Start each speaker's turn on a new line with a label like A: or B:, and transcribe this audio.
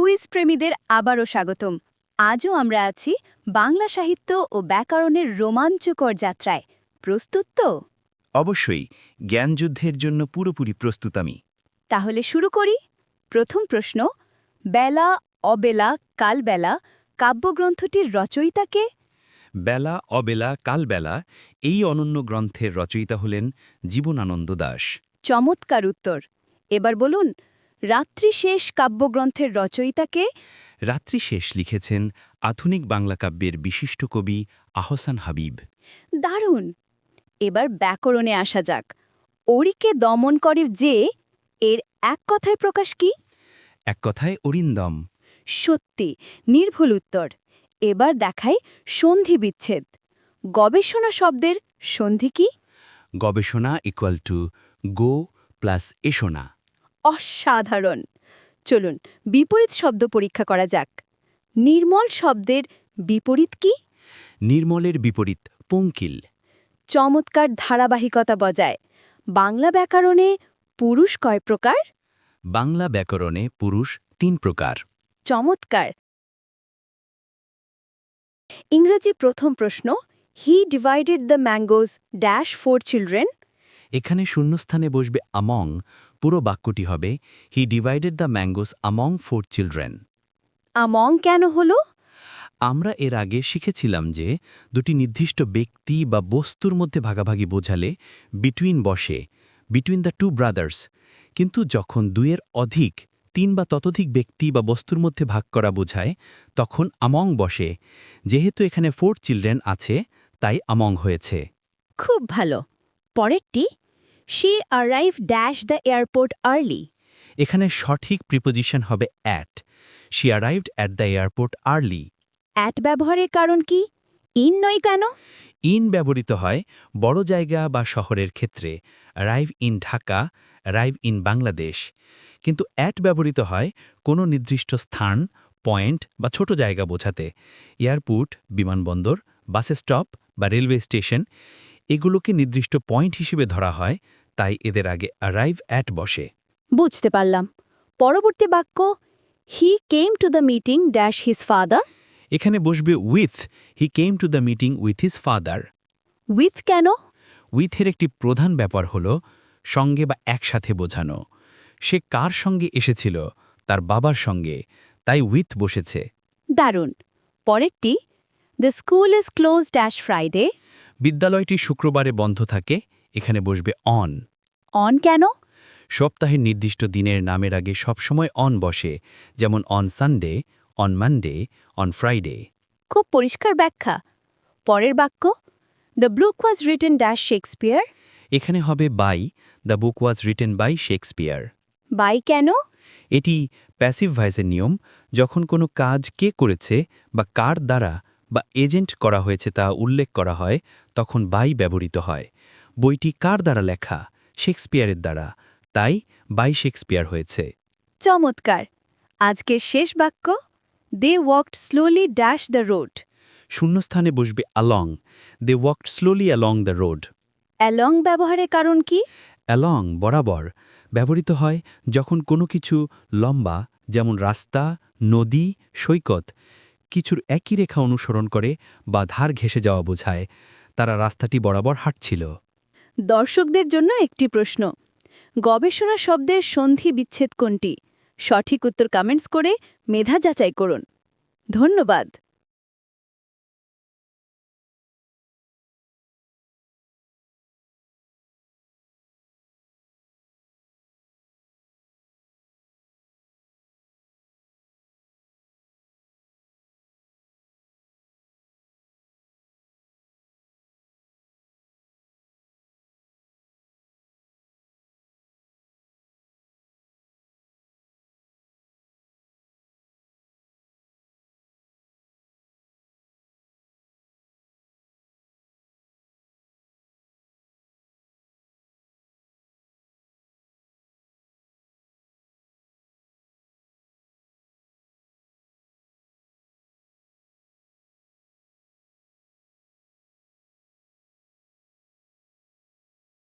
A: Quiz প্রেমীদের আবারও স্বাগতম। আজও আমরা আছি বাংলা সাহিত্য ও ব্যাকরণের রোমাঞ্চকর যাত্রায়। প্রস্তুত তো?
B: অবশ্যই জ্ঞানযুদ্ধের জন্য পুরোপুরি প্রস্তুত আমি।
A: তাহলে শুরু করি। প্রথম প্রশ্ন বেলা অবেলা কালবেলা কাব্যগ্রন্থটির রচয়িতাকে
B: বেলা অবেলা কালবেলা এই অনন্য গ্রন্থের রচয়িতা হলেন জীবনানন্দ দাস।
A: চমৎকার উত্তর। এবার বলুন রাত্রি শেষ কাব্যগ্রন্থের রচয়িতাকে
B: রাত্রি শেষ লিখেছেন আধুনিক বাংলা কাব্যের বিশিষ্ট কবি আহসান হাবিব।
A: দারুণ। এবার ব্যাকরণে আসা যাক। ওরিকে দমন করে যে এর এক কথায় প্রকাশ কি?
B: এক কথায় অরিন্দম
A: সত্যি নির্ভুল উত্তর। এবার দেখাই সন্ধি বিচ্ছেদ। গবেষণা শব্দের সন্ধি কি?
B: গবেষণা ইকুয়াল টু গো প্লাস এসোনা
A: অসাধারণ। চলুন বিপরীত শব্দ পরীক্ষা করা যাক। নির্মল শব্দের বিপরীত কি?
B: নির্মলের বিপরীত পঙ্কিল।
A: চমৎকার ধারাবাহিকতা বজায়। বাংলা ব্যাকরণে পুরুষ কয় প্রকার?
B: বাংলা ব্যাকরণে পুরুষ তিন প্রকার।
A: চমৎকার। ইংরেজি প্রথম প্রশ্ন he divided the mangoes dash four children
B: এখানে শূন্যস্থানে বসবে আমং পুরো বাক্যটি হবে he divided the mangoes among four children
A: among কেন হলো?
B: আমরা এর আগে শিখেছিলাম যে দুটি নির্দিষ্ট ব্যক্তি বা বস্তুর মধ্যে ভাগাভাগি বোঝালে বিটুইন বসে বিটুইন দ্য টু ব্রাদার্স কিন্তু যখন দুইয়ের অধিক তিন বা ততোধিক ব্যক্তি বা বস্তুর মধ্যে ভাগ করা বোঝায় তখন আমং বসে। যেহেতু এখানে ফোর চিলড্রেন আছে তাই আমং হয়েছে।
A: খুব ভালো। পরেরটি she arrive dash the airport early
B: এখানে সঠিক প্রিপোজিশন হবে at she arrived at the airport early
A: at ব্যবহারের কারণ কি? ইন নয় কেন?
B: ইন ব্যবহৃত হয় বড় জায়গা বা শহরের ক্ষেত্রে। Arrive in Dhaka arrive in Bangladesh. কিন্তু অ্যাট ব্যবহৃত হয় কোনো নির্দিষ্ট স্থান পয়েন্ট বা ছোট জায়গা বোঝাতে। এয়ারপোর্ট বিমানবন্দর বাস স্টপ বা রেলওয়ে স্টেশন এগুলোকে নির্দিষ্ট পয়েন্ট হিসেবে ধরা হয় তাই এদের আগে অ্যারাইভ অ্যাট বসে।
A: বুঝতে পারলাম। পরবর্তী বাক্য he came to the meeting dash his father
B: এখানে বসবে with he came to the meeting with his father
A: with কেন?
B: উইথের একটি প্রধান ব্যাপার হল সঙ্গে বা একসাথে বোঝানো। সে কার সঙ্গে এসেছিল? তার বাবার সঙ্গে। তাই উইথ বসেছে।
A: দারুণ। পরেরটি the school is close dash Friday
B: বিদ্যালয়টি শুক্রবারে বন্ধ থাকে। এখানে বসবে অন।
A: অন কেন?
B: সপ্তাহের নির্দিষ্ট দিনের নামের আগে সবসময় অন বসে যেমন on Sunday on Monday on Friday.
A: খুব পরিষ্কার ব্যাখ্যা। পরের বাক্য the book was written dash Shakespeare?
B: এখানে হবে by the book was written by Shakespeare.
A: By কেন?
B: এটি প্যাসিভ ভয়েসের নিয়ম যখন কোনো কাজ কে করেছে বা কার দ্বারা বা এজেন্ট করা হয়েছে তা উল্লেখ করা হয় তখন বাই ব্যবহৃত হয়। বইটি কার দ্বারা লেখা? শেক্সপিয়ারের দ্বারা। তাই বাই শেক্সপিয়ার হয়েছে।
A: চমৎকার। আজকের শেষ বাক্য they walked slowly dash the road
B: শূন্যস্থানে বসবে along they walked slowly along the road
A: along ব্যবহারের কারণ কি?
B: অ্যালং বরাবর। ব্যবহৃত হয় যখন কোনো কিছু লম্বা যেমন রাস্তা নদী সৈকত কিছুর একই রেখা অনুসরণ করে বা ধার ঘেসে যাওয়া বোঝায়। তারা রাস্তাটি বরাবর হাঁটছিল।
A: দর্শকদের জন্য একটি প্রশ্ন। গবেষণা শব্দের সন্ধি বিচ্ছেদ কোনটি? সঠিক উত্তর কমেন্টস করে মেধা যাচাই করুন। ধন্যবাদ।